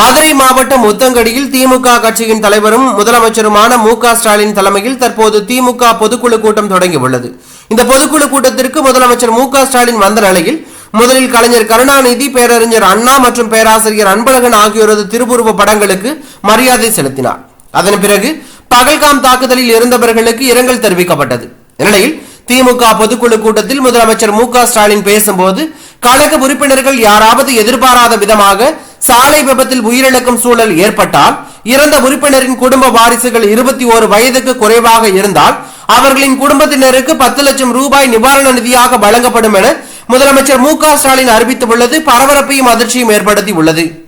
மதுரை மாவட்டம் முத்தங்கடியில் திமுக கட்சியின் தலைவரும் முதலமைச்சருமான மு ஸ்டாலின் தலைமையில் தற்போது திமுக பொதுக்குழு கூட்டம் தொடங்கியுள்ளது. இந்த பொதுக்குழு கூட்டத்திற்கு முதலமைச்சர் மு ஸ்டாலின் வந்த நிலையில் முதலில் கலைஞர் கருணாநிதி பேரறிஞர் அண்ணா மற்றும் பேராசிரியர் அன்பழகன் ஆகியோரது திருவுருவ படங்களுக்கு மரியாதை செலுத்தினார். அதன் பிறகு பகல்காம் தாக்குதலில் இருந்தவர்களுக்கு இரங்கல் தெரிவிக்கப்பட்டது. இந்நிலையில் திமுக பொதுக்குழு கூட்டத்தில் முதலமைச்சர் மு ஸ்டாலின் பேசும்போது கழக உறுப்பினர்கள் யாராவது எதிர்பாராத விதமாக சாலை விபத்தில் உயிரிழக்கும் சூழல் ஏற்பட்டால் இறந்த உறுப்பினரின் குடும்ப வாரிசுகள் இருபத்தி ஓரு வயதுக்கு குறைவாக இருந்தால் அவர்களின் குடும்பத்தினருக்கு பத்து லட்சம் ரூபாய் நிவாரண நிதியாக வழங்கப்படும் என முதலமைச்சர் மு க ஸ்டாலின் அறிவித்துள்ளது. பரபரப்பையும் அதிர்ச்சியும் ஏற்படுத்தி உள்ளது